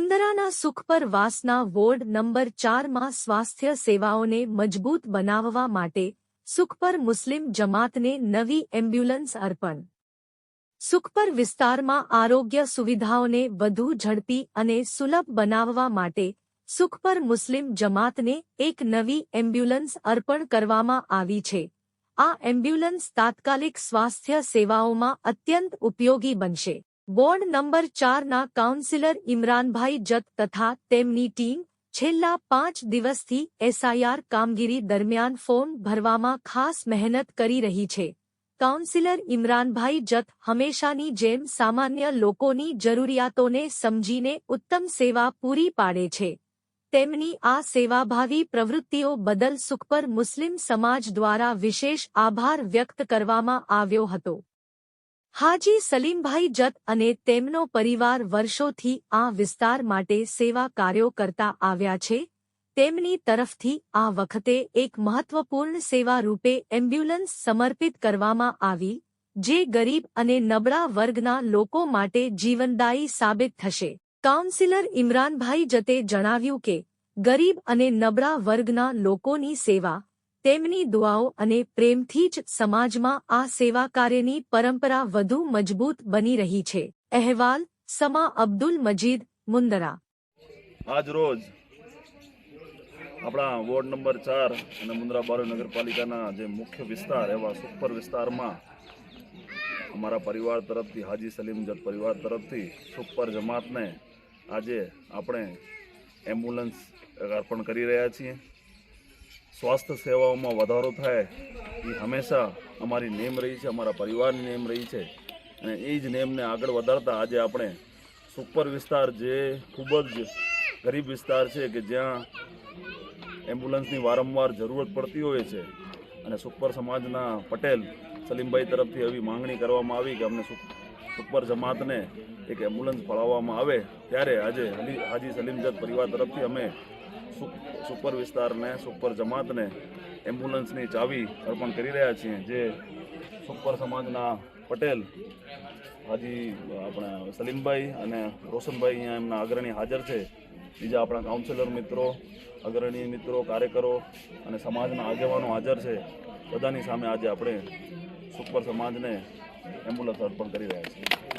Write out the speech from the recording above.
મુંદરાના સુખપર વાસના ward number ચારમાં સ્વાસ્થ્ય સેવાઓને મજબૂત બનાવવા માટે સુખપર મુસ્લિમ જમાતને નવી એમ્બ્યુલન્સ અર્પણ. સુખપર વિસ્તારમાં આરોગ્ય સુવિધાઓને વધુ ઝડપી અને સુલભ બનાવવા માટે સુખપર મુસ્લિમ જમાતને એક નવી એમ્બ્યુલન્સ અર્પણ કરવામાં આવી છે. આ એમ્બ્યુલન્સ તાત્કાલિક સ્વાસ્થ્ય સેવાઓમાં અત્યંત ઉપયોગી બનશે. વોર્ડ નંબર ચારના કાઉન્સિલર ઇમરાનભાઈ જત તથા તેમની ટીમ છેલ્લા પાંચ દિવસથી એસઆઈઆર કામગીરી દરમિયાન ફોર્મ ભરવામાં ખાસ મહેનત કરી રહી છે. કાઉન્સિલર ઇમરાનભાઈ જત હંમેશાની જેમ સામાન્ય લોકોની જરૂરિયાતોને સમજીને ઉત્તમ સેવા પૂરી પાડે છે. તેમની આ સેવાભાવી પ્રવૃત્તિઓ બદલ સુખપર મુસ્લિમ સમાજ દ્વારા વિશેષ આભાર વ્યક્ત કરવામાં આવ્યો હતો. હાજી સલીમભાઈ જત અને તેમનો પરિવાર વર્ષોથી આ વિસ્તાર માટે સેવા કાર્યો કરતા આવ્યા છે. તેમની તરફથી આ વખતે એક મહત્વપૂર્ણ સેવા રૂપે એમ્બ્યુલન્સ સમર્પિત કરવામાં આવી, જે ગરીબ અને નબળા વર્ગના લોકો માટે જીવનદાયી સાબિત થશે. કાઉન્સિલર ઇમરાનભાઈ જતે જણાવ્યું કે, ગરીબ અને નબળા વર્ગના લોકોની સેવા તેમની દુઆઓ અને પ્રેમથી જ સમાજમાં આ સેવા કાર્યની પરંપરા વધુ મજબૂત બની રહી છે. અહેવાલ, સમા અબ્દુલ મજીદ, મુંદરા. આજ રોજ આપણા વોર્ડ નંબર ચાર અને મુન્દ્રા બારો નગરપાલિકાના જે મુખ્ય વિસ્તાર એવા સુપર વિસ્તારમાં અમારા પરિવાર તરફથી, હાજી સલીમ જત પરિવાર તરફથી સુપર જમાતને આજે આપણે એમ્બ્યુલન્સ અર્પણ કરી રહ્યા છીએ. સ્વાસ્થ્ય સેવાઓમાં વધારો થાય એ હંમેશા અમારી નેમ રહી છે, અમારા પરિવારની નેમ રહી છે. અને એ જ નેમને આગળ વધારતા આજે આપણે સુપર વિસ્તાર જે ખૂબ જ ગરીબ વિસ્તાર છે કે જ્યાં એમ્બ્યુલન્સની વારંવાર જરૂરત પડતી હોય છે. અને સુપર સમાજના પટેલ સલીમભાઈ તરફથી એવી માંગણી કરવામાં આવી કે અમને સુપર જમાતને એક એમ્બ્યુલન્સ ફાળવવામાં આવે. ત્યારે આજે હાજી સલીમજદ પરિવાર તરફથી અમે સુપર વિસ્તારને, સુપર જમાતને એમ્બ્યુલન્સની ચાવી અર્પણ કરી રહ્યા છીએ, જે સુપર સમાજના પટેલ હાજી, આપણા સલીમભાઈ અને રોશનભાઈ અહીંયા એમના અગ્રણી હાજર છે. બીજા આપણા કાઉન્સિલર મિત્રો, અગ્રણી મિત્રો, કાર્યકરો અને સમાજના આગેવાનો હાજર છે. બધાની સામે આજે આપણે સુપર સમાજને એમ્બ્યુલન્સ અર્પણ કરી રહ્યા છીએ.